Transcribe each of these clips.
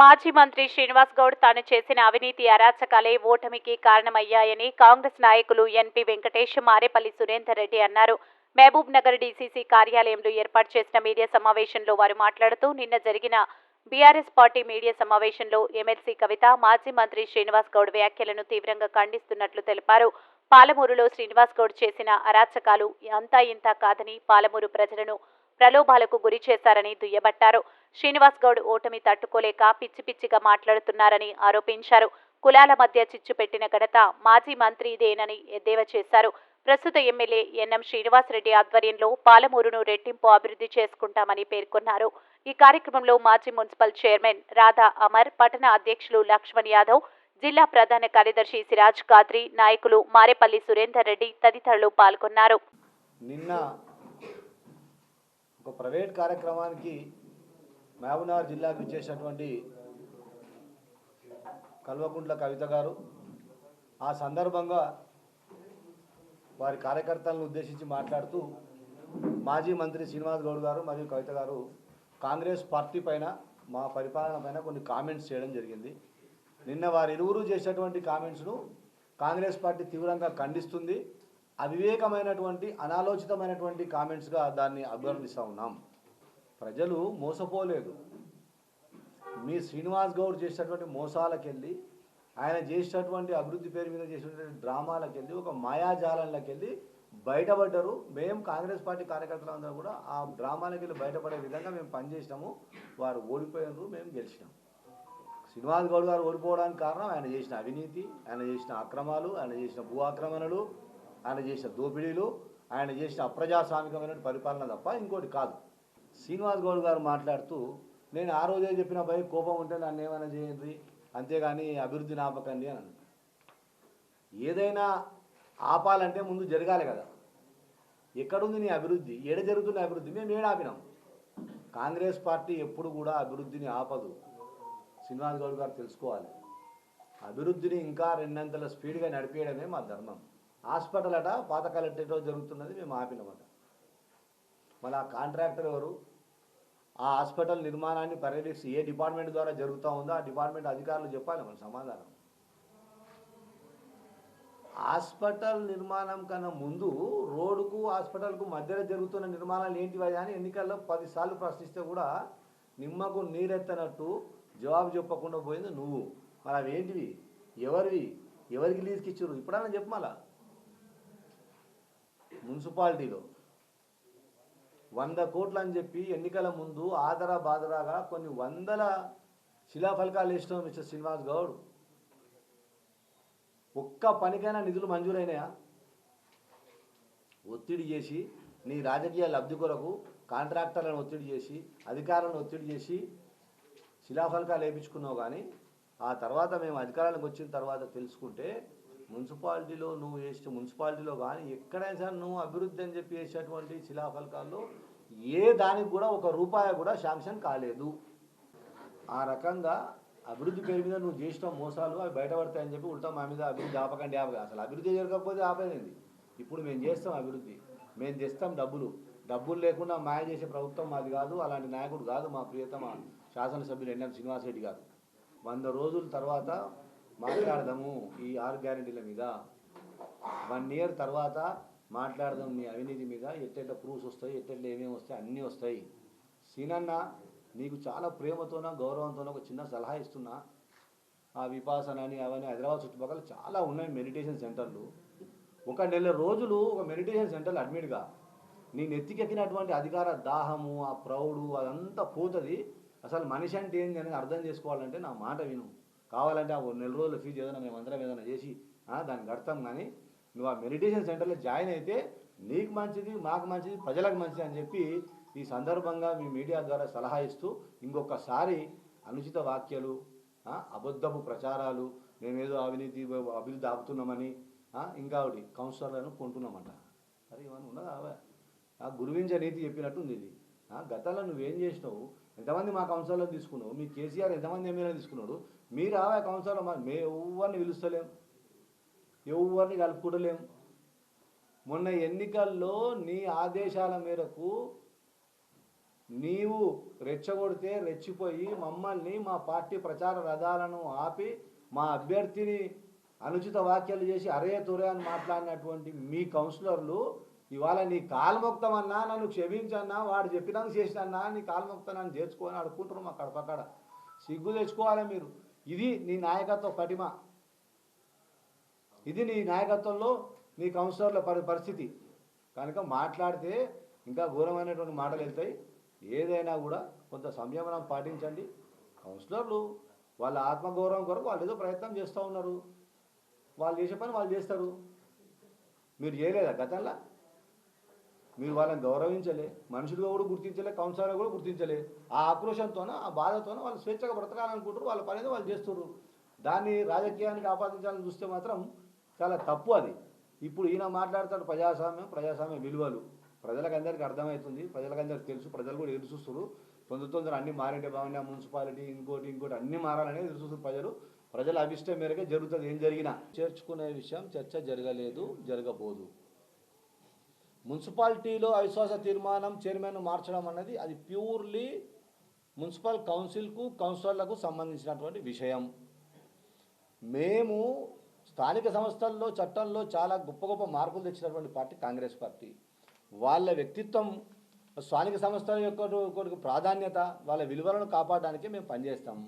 మాజీ మంత్రి శ్రీనివాస్ గౌడ్ తాను చేసిన అవినీతి అరాచకాలే ఓటమికి కారణమయ్యాయని కాంగ్రెస్ నాయకులు ఎన్పి వెంకటేష్ మారేపల్లి సురేందర్ రెడ్డి అన్నారు. మహబూబ్ నగర్ డీసీసీ కార్యాలయంలో ఏర్పాటు చేసిన మీడియా సమావేశంలో వారు మాట్లాడుతూ నిన్న జరిగిన బీఆర్ఎస్ పార్టీ మీడియా సమావేశంలో ఎమ్మెల్సీ కవిత మాజీ మంత్రి శ్రీనివాస్ గౌడ్ వ్యాఖ్యలను తీవ్రంగా ఖండిస్తున్నట్లు తెలిపారు. పాలమూరులో శ్రీనివాస్ గౌడ్ చేసిన అరాచకాలు అంతా ఇంత కాదని పాలమూరు ప్రజలను ప్రలోభాలకు గురి చేశారని దుయ్యబట్టారు. శ్రీనివాస్ గౌడ్ ఓటమి తట్టుకోలేక పిచ్చి పిచ్చిగా మాట్లాడుతున్నారని ఆరోపించారు. కులాల మధ్య చిచ్చు పెట్టిన ఘనత మాజీ మంత్రిదేనని ఎద్దేవా చేశారు. ప్రస్తుత ఎమ్మెల్యే ఎన్ఎం శ్రీనివాసరెడ్డి ఆధ్వర్యంలో పాలమూరును రెట్టింపు అభివృద్ధి చేసుకుంటామని పేర్కొన్నారు. ఈ కార్యక్రమంలో మాజీ మున్సిపల్ చైర్మన్ రాధా అమర్ పట్టణ అధ్యక్షులు లక్ష్మణ్ యాదవ్ జిల్లా ప్రధాన కార్యదర్శి సిరాజ్ కాద్రి నాయకులు మారేపల్లి సురేందర్ రెడ్డి తదితరులు పాల్గొన్నారు. నిన్న ఒక ప్రైవేట్ కార్యక్రమానికి మహబూబ్నగర్ జిల్లాకు ఇచ్చేసినటువంటి కల్వకుంట్ల కవిత గారు ఆ సందర్భంగా వారి కార్యకర్తలను ఉద్దేశించి మాట్లాడుతూ మాజీ మంత్రి శ్రీనివాస్ గౌడ్ గారు మరియు కవిత గారు కాంగ్రెస్ పార్టీ పైన మా పరిపాలన పైన కొన్ని కామెంట్స్ చేయడం జరిగింది. నిన్న వారు ఇరువురు చేసినటువంటి కామెంట్స్ను కాంగ్రెస్ పార్టీ తీవ్రంగా ఖండిస్తుంది. అవివేకమైనటువంటి అనాలోచితమైనటువంటి కామెంట్స్గా దాన్ని అభివర్ణిస్తూ ఉన్నాం. ప్రజలు మోసపోలేదు. మీ శ్రీనివాస్ గౌడ్ చేసినటువంటి మోసాలకెళ్ళి ఆయన చేసినటువంటి అభివృద్ధి పేరు మీద చేసినటువంటి డ్రామాలకెళ్ళి ఒక మాయాజాలంలోకెళ్ళి బయటపడ్డారు. మేము కాంగ్రెస్ పార్టీ కార్యకర్తలందరూ కూడా ఆ డ్రామాలకెళ్ళి బయటపడే విధంగా మేము పనిచేసినాము. వారు ఓడిపోయినారు మేము గెలిచినాం. శ్రీనివాస్ గౌడ్ గారు ఓడిపోవడానికి కారణం ఆయన చేసిన అవినీతి ఆయన చేసిన అక్రమాలు ఆయన చేసిన భూ ఆక్రమణలు ఆయన చేసిన దోపిడీలు ఆయన చేసిన అప్రజాస్వామికమైన పరిపాలన తప్ప ఇంకోటి కాదు. శ్రీనివాస్ గౌడ్ గారు మాట్లాడుతూ నేను ఆ రోజే చెప్పిన భయ కోపం ఉంటే నన్ను ఏమైనా చేయండి. అంతేగాని అభివృద్ధి నాపకండి అని అన్నాడు. ఏదైనా ఆపాలంటే ముందు జరగాలి కదా. ఎక్కడుంది నీ అభివృద్ధి? ఏడ జరుగుతున్న అభివృద్ధి? మేము ఏడ ఆపినాం? కాంగ్రెస్ పార్టీ ఎప్పుడు కూడా అభివృద్ధిని ఆపదు. శ్రీనివాస్ గౌడ్ గారు తెలుసుకోవాలి. అభివృద్ధిని ఇంకా రెండంతల స్పీడ్గా నడిపేయడమే మా ధర్మం. హాస్పిటల్ అట పాత కలెక్టరేట్లో జరుగుతున్నది మేము ఆపినమాట. మళ్ళీ ఆ కాంట్రాక్టర్ ఎవరు? ఆ హాస్పిటల్ నిర్మాణాన్ని పర్యటిస్తూ ఏ డిపార్ట్మెంట్ ద్వారా జరుగుతూ ఉందో ఆ డిపార్ట్మెంట్ అధికారులు చెప్పాలి మన సమాధానం. హాస్పిటల్ నిర్మాణం కన్నా ముందు రోడ్డుకు హాస్పిటల్కు మధ్యలో జరుగుతున్న నిర్మాణాలు ఏంటివా అని ఎన్నికల్లో పదిసార్లు ప్రశ్నిస్తే కూడా నిమ్మకు నీరెత్తనట్టు జవాబు చెప్పకుండా పోయింది నువ్వు. మరి అవి ఏంటివి? ఎవరివి? ఎవరికి లీజుకి ఇచ్చారు ఇప్పుడన్నా చెప్పు మున్సిపాలిటీలో. వంద కోట్లు అని చెప్పి ఎన్నికల ముందు ఆదరా బాదరాగా కొన్ని వందల శిలాఫలకాలు ఇష్టం మిస్టర్ శ్రీనివాస్ గౌడ్. ఒక్క పనికైనా నిధులు మంజూరైనాయా? ఒత్తిడి చేసి నీ రాజకీయ లబ్ధి కొరకు కాంట్రాక్టర్లను ఒత్తిడి చేసి అధికారులను ఒత్తిడి చేసి శిలాఫలకాలు వేయించుకున్నావు కానీ ఆ తర్వాత మేము అధికారానికి వచ్చిన తర్వాత తెలుసుకుంటే మున్సిపాలిటీలో నువ్వు వేసిన మున్సిపాలిటీలో కానీ ఎక్కడైనా సరే నువ్వు అభివృద్ధి అని చెప్పి వేసేటువంటి శిలాఫలకాల్లో ఏ దానికి కూడా ఒక రూపాయి కూడా శాంక్షన్ కాలేదు. ఆ రకంగా అభివృద్ధి పేరు మీద నువ్వు చేసిన మోసాలు అవి బయటపడతాయని చెప్పి ఉల్టా మా మీద అభివృద్ధి ఆపకండి ఆపక అసలు అభివృద్ధి జరగకపోతే ఆపేది ఇప్పుడు మేము చేస్తాం అభివృద్ధి. మేము తెస్తాం డబ్బులు. డబ్బులు లేకుండా మాయ చేసే ప్రభుత్వం మాది కాదు అలాంటి నాయకుడు కాదు మా ప్రియతమ శాసనసభ్యులు ఎన్ఎం శ్రీనివాసరెడ్డి గారు. వంద రోజుల తర్వాత మాట్లాడదాము ఈ ఆరు గ్యారెంటీల మీద. వన్ ఇయర్ తర్వాత మాట్లాడదాం మీ అవినీతి మీద. ఎట్టెట్ల ప్రూఫ్స్ వస్తాయి ఎట్టెట్ల ఏమేమి వస్తాయి అన్నీ వస్తాయి. సీనన్న నీకు చాలా ప్రేమతోన గౌరవంతోన ఒక చిన్న సలహా ఇస్తున్నా. ఆ విపాసన అని అవన్నీ హైదరాబాద్ చుట్టుపక్కల చాలా ఉన్నాయి మెడిటేషన్ సెంటర్లు. ఒక నెల రోజులు ఒక మెడిటేషన్ సెంటర్లు అడ్మిట్గా నీ నెత్తికెక్కినటువంటి అధికార దాహము ఆ ప్రౌడు అదంతా పోతుంది. అసలు మనిషి అంటే ఏంది అనేది అర్థం చేసుకోవాలంటే నా మాట విను. కావాలంటే ఆ నెల రోజుల ఫీజు ఏదైనా మేము అందరం ఏదైనా చేసి దాన్ని కడతాం కానీ నువ్వు ఆ మెడిటేషన్ సెంటర్లో జాయిన్ అయితే నీకు మంచిది మాకు మంచిది ప్రజలకు మంచిది అని చెప్పి ఈ సందర్భంగా మీ మీడియా ద్వారా సలహా ఇస్తూ ఇంకొకసారి అనుచిత వాక్యాలు అబద్ధపు ప్రచారాలు మేమేదో అవినీతి అభివృద్ధి ఆపుతున్నామని ఇంకా ఒకటి కౌన్సిలర్లను కొంటున్నామంట. అరే ఇవన్నీ ఉన్నదా? ఆ గురువించ నీతి చెప్పినట్టు ఉంది ఇది. గతంలో నువ్వేం చేసినావు? ఎంతమంది మా కౌన్సిల్లో తీసుకున్నావు? మీ కేసీఆర్ ఎంతమంది ఎమ్మెల్యేలు తీసుకున్నాడు? మీరు ఆ కౌన్సిల్లో మా మే ఎవరిని పిలుస్తలేం. ఎవరిని కలుపుకుంటలేం. మొన్న ఎన్నికల్లో నీ ఆదేశాల మేరకు నీవు రెచ్చగొడితే రెచ్చిపోయి మమ్మల్ని మా పార్టీ ప్రచార రథాలను ఆపి మా అభ్యర్థిని అనుచిత వ్యాఖ్యలు చేసి అరే తురే అని మాట్లాడినటువంటి మీ కౌన్సిలర్లు ఇవాళ నీ కాల్మొక్తమన్నా నన్ను క్షమించన్నా వాడు చెప్పినాక చేసినన్నా నీ కాల్మొక్త నన్ను చేర్చుకోని అడుక్కుంటారు మా కడపకాడ సిగ్గు తెచ్చుకోవాలి మీరు. ఇది నీ నాయకత్వ పటిమ ఇది నీ నాయకత్వంలో నీ కౌన్సిలర్ల పరి పరిస్థితి. కనుక మాట్లాడితే ఇంకా ఘోరమైనటువంటి మాటలు వెళ్తాయి. ఏదైనా కూడా కొంత సంయమనం పాటించండి. కౌన్సిలర్లు వాళ్ళ ఆత్మగౌరవం కొరకు వాళ్ళు ఏదో ప్రయత్నం చేస్తూ ఉన్నారు. వాళ్ళు చేసే పని వాళ్ళు చేస్తారు. మీరు చేయలేదా గతంలో? మీరు వాళ్ళని గౌరవించలే మనుషులుగా కూడా గుర్తించలే కౌన్సిలర్గా కూడా గుర్తించలే. ఆ ఆక్రోషంతోనో ఆ బాధతోన వాళ్ళు స్వేచ్ఛగా బ్రతకాలనుకుంటారు వాళ్ళ పని వాళ్ళు చేస్తారు దాన్ని రాజకీయానికి ఆపాదించాలని చూస్తే మాత్రం చాలా తప్పు అది. ఇప్పుడు ఈయన మాట్లాడతాడు ప్రజాస్వామ్యం ప్రజాస్వామ్య విలువలు. ప్రజలకు అందరికీ అర్థమవుతుంది ప్రజలకు అందరికీ తెలుసు ప్రజలు కూడా ఎదురు చూస్తారు తొందర తొందర అన్ని మారింటే బాగుండే మున్సిపాలిటీ ఇంకోటి ఇంకోటి అన్ని మారాలనే ఎదురు చూస్తారు ప్రజలు. ప్రజల అభిష్టం మేరకే జరుగుతుంది ఏం జరిగినా. చేర్చుకునే విషయం చర్చ జరగలేదు జరగబోదు. మున్సిపాలిటీలో అవిశ్వాస తీర్మానం చైర్మన్ మార్చడం అన్నది అది ప్యూర్లీ మున్సిపల్ కౌన్సిల్కు కౌన్సిలర్లకు సంబంధించినటువంటి విషయం. మేము స్థానిక సంస్థల్లో చట్టంలో చాలా గొప్ప గొప్ప మార్పులు తెచ్చినటువంటి పార్టీ కాంగ్రెస్ పార్టీ. వాళ్ళ వ్యక్తిత్వం స్థానిక సంస్థల యొక్క ప్రాధాన్యత వాళ్ళ విలువలను కాపాడడానికి మేము పనిచేస్తాం.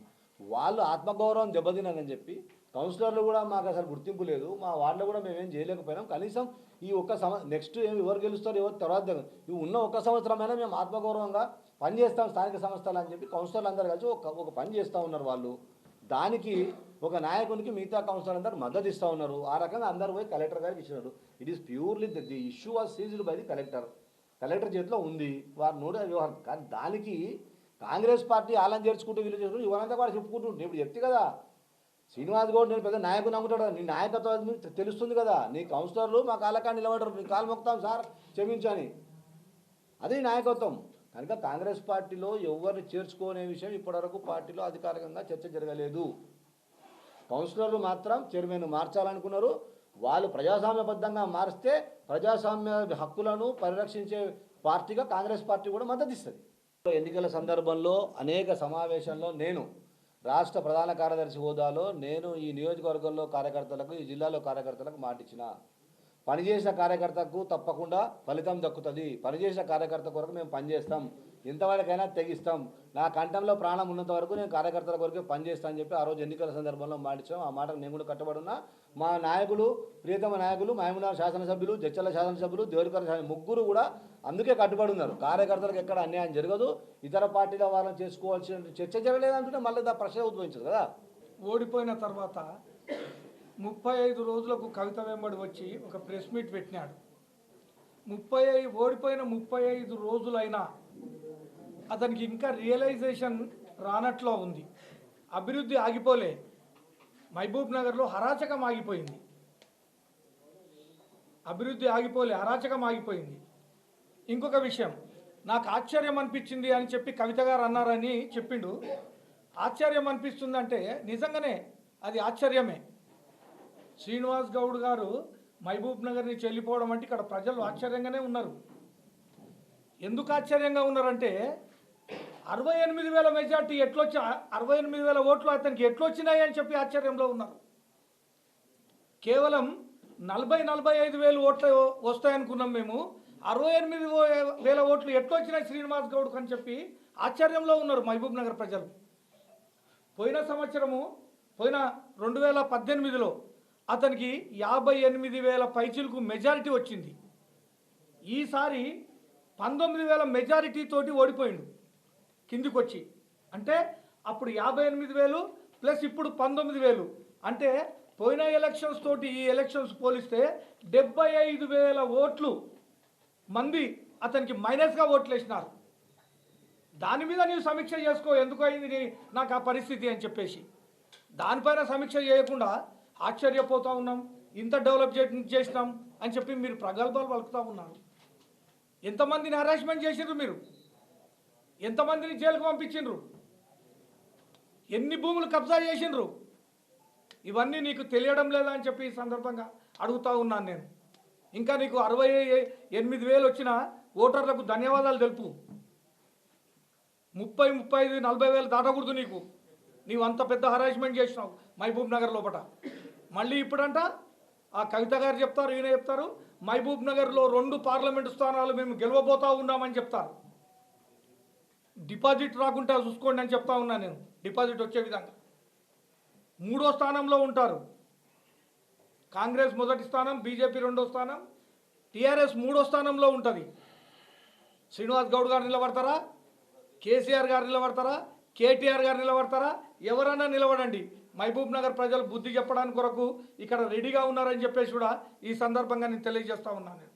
వాళ్ళు ఆత్మగౌరవం దెబ్బతినని చెప్పి కౌన్సిలర్లు కూడా మాకు అసలు గుర్తింపు లేదు. మా వార్డులో కూడా మేమేం చేయలేకపోయినాం. కనీసం ఈ ఒక్క సంవ నెక్స్ట్ ఏమి ఎవరు గెలుస్తారు ఎవరు తర్వాత ఇవి ఉన్న ఒక్క సంవత్సరమైనా మేము ఆత్మగౌరవంగా పనిచేస్తాం స్థానిక సంస్థలు అని చెప్పి కౌన్సిలర్లు అందరూ కలిసి ఒక ఒక పని చేస్తూ ఉన్నారు వాళ్ళు. దానికి ఒక నాయకునికి మిగతా కౌన్సిలర్ అందరు మద్దతు ఇస్తూ ఉన్నారు. ఆ రకంగా అందరూ పోయి కలెక్టర్ గారికి ఇచ్చినారు. It is purely the issue was seized by the collector collector చేతిలో ఉంది. వారు నూడ వ్యవహారం. కానీ దానికి కాంగ్రెస్ పార్టీ ఆలం చేర్చుకుంటూ వీళ్ళు చేసుకుంటూ ఇవరంతా కూడా చెప్పుకుంటుంటే ఇప్పుడు చెప్తే కదా శ్రీనివాస్ గౌడ్ నేను పెద్ద నాయకుని నమ్ముతాడు? నీ నాయకత్వం తెలుస్తుంది కదా. నీ కౌన్సిలర్లు మా కాళ్ళకా నిలబడరు నీ కాలు మొక్తాం సార్. క్షమించని. అది నాయకత్వం. కనుక కాంగ్రెస్ పార్టీలో ఎవరిని చేర్చుకోనే విషయం ఇప్పటివరకు పార్టీలో అధికారికంగా చర్చ జరగలేదు. కౌన్సిలర్లు మాత్రం చైర్మన్ మార్చాలనుకున్నారు. వాళ్ళు ప్రజాస్వామ్యబద్ధంగా మారిస్తే ప్రజాస్వామ్య హక్కులను పరిరక్షించే పార్టీగా కాంగ్రెస్ పార్టీ కూడా మద్దతు ఇస్తుంది ఎన్నికల సందర్భంలో అనేక సమావేశంలో నేను రాష్ట్ర ప్రధాన కార్యదర్శి హోదాలో నేను ఈ నియోజకవర్గంలో కార్యకర్తలకు ఈ జిల్లాలో కార్యకర్తలకు మాటిచ్చిన. పనిచేసిన కార్యకర్తకు తప్పకుండా ఫలితం దక్కుతుంది. పనిచేసిన కార్యకర్త కొరకు మేము పనిచేస్తాం. ఎంతవరకైనా తెగిస్తాం. నా కంఠంలో ప్రాణం ఉన్నంత వరకు నేను కార్యకర్తల కొరకే పనిచేస్తాను అని చెప్పి ఆ రోజు ఎన్నికల సందర్భంలో మాటిచ్చాం. ఆ మాటకు నేను కూడా కట్టబడున్నా. మా నాయకులు ప్రియతమ నాయకులు మహమూనార్ శాసనసభ్యులు జచ్చల శాసనసభ్యులు దేవరికర శాసన ముగ్గురు కూడా అందుకే కట్టుబడి ఉన్నారు కార్యకర్తలకు ఎక్కడ అన్యాయం జరగదు. ఇతర పార్టీల వాళ్ళని చేసుకోవాల్సిన చర్చ జరగలేదంటే మళ్ళీ దా ప్రశ్న ఉద్భవించదు కదా. ఓడిపోయిన తర్వాత ముప్పై ఐదు రోజులకు కవిత వెంబడి వచ్చి ఒక ప్రెస్ మీట్ పెట్టినాడు. ముప్పై ఐదు ఓడిపోయిన ముప్పై ఐదు రోజులైనా అతనికి ఇంకా రియలైజేషన్ రానట్లో ఉంది. అభివృద్ధి ఆగిపోలే. మహబూబ్ నగర్లో హరాచకం ఆగిపోయింది. అభివృద్ధి ఆగిపోలే అరాచకం ఆగిపోయింది. ఇంకొక విషయం నాకు ఆశ్చర్యం అనిపించింది అని చెప్పి కవిత గారు అన్నారని చెప్పిండు. ఆశ్చర్యం అనిపిస్తుందంటే నిజంగానే అది ఆశ్చర్యమే. శ్రీనివాస్ గౌడ్ గారు మహబూబ్ నగర్ నుంచి వెళ్ళిపోవడం అంటే ఇక్కడ ప్రజలు ఆశ్చర్యంగానే ఉన్నారు. ఎందుకు ఆశ్చర్యంగా ఉన్నారంటే అరవై ఎనిమిది వేల మెజార్టీ ఎట్లొచ్చి అరవై ఎనిమిది వేల ఓట్లు అతనికి ఎట్లొచ్చినాయి అని చెప్పి ఆశ్చర్యంలో ఉన్నారు. కేవలం నలభై నలభై ఐదు వేలు ఓట్లు వస్తాయనుకున్నాం మేము. అరవై ఎనిమిది ఓ- వేల ఓట్లు ఎట్లొచ్చినాయి శ్రీనివాస్ గౌడ్కు అని చెప్పి ఆశ్చర్యంలో ఉన్నారు మహబూబ్ నగర్ ప్రజలు. పోయిన సంవత్సరము పోయిన రెండు వేల పద్దెనిమిదిలో అతనికి యాభై ఎనిమిది వేల పైచిలకు మెజారిటీ వచ్చింది. ఈసారి పంతొమ్మిది వేల మెజారిటీ తోటి ఓడిపోయిండు. కిందికి వచ్చి అంటే అప్పుడు యాభై ఎనిమిది వేలు ప్లస్ ఇప్పుడు పంతొమ్మిది వేలు. అంటే పోయిన ఎలక్షన్స్ తోటి ఈ ఎలక్షన్స్ పోలిస్తే డెబ్బై ఐదు వేల ఓట్లు మంది అతనికి మైనస్గా ఓట్లు వేసినారు. దాని మీద నీవు సమీక్ష చేసుకో ఎందుకు అయింది నాకు ఆ పరిస్థితి అని చెప్పేసి. దానిపైన సమీక్ష చేయకుండా ఆశ్చర్యపోతూ ఉన్నాం ఇంత డెవలప్ చేసినాం అని చెప్పి మీరు ప్రగల్భాలు పలుకుతూ ఉన్నారు. ఎంతమందిని హరాస్మెంట్ చేసిండ్రు మీరు? ఎంతమందిని జైలుకు పంపించిండ్రు? ఎన్ని భూములు కబ్జా చేసిండ్రు? ఇవన్నీ నీకు తెలియడం లేదా అని చెప్పి ఈ సందర్భంగా అడుగుతా ఉన్నాను నేను. ఇంకా నీకు అరవై ఎనిమిది వేలు వచ్చిన ఓటర్లకు ధన్యవాదాలు తెలుపు. ముప్పై ముప్పై ఐదు నలభై వేలు దాటకూడదు నీకు. నీవు అంత పెద్ద హరాస్మెంట్ చేసినావు మహబూబ్ నగర్ లోపల మళ్ళీ ఇప్పుడంట ఆ కవిత గారు చెప్తారు ఈయన చెప్తారు మహబూబ్ నగర్లో రెండు పార్లమెంటు స్థానాలు మేము గెలవబోతా ఉన్నామని చెప్తారు. డిపాజిట్ రాకుండా చూసుకోండి అని చెప్తా ఉన్నా నేను. డిపాజిట్ వచ్చే విధంగా. మూడో స్థానంలో ఉంటారు. కాంగ్రెస్ మొదటి స్థానం బీజేపీ రెండో స్థానం టీఆర్ఎస్ మూడో స్థానంలో ఉంటుంది. శ్రీనివాస్ గౌడ్ గారు నిలబడతారా? కేసీఆర్ గారు నిలబడతారా? కేటీఆర్ గారు నిలబడతారా? ఎవరన్నా నిలబడండి. మహబూబ్ నగర్ ప్రజలు బుద్ధి చెప్పడానికి కొరకు ఇక్కడ రెడీగా ఉన్నారని చెప్పేసి కూడా ఈ సందర్భంగా నేను తెలియజేస్తా ఉన్నాను.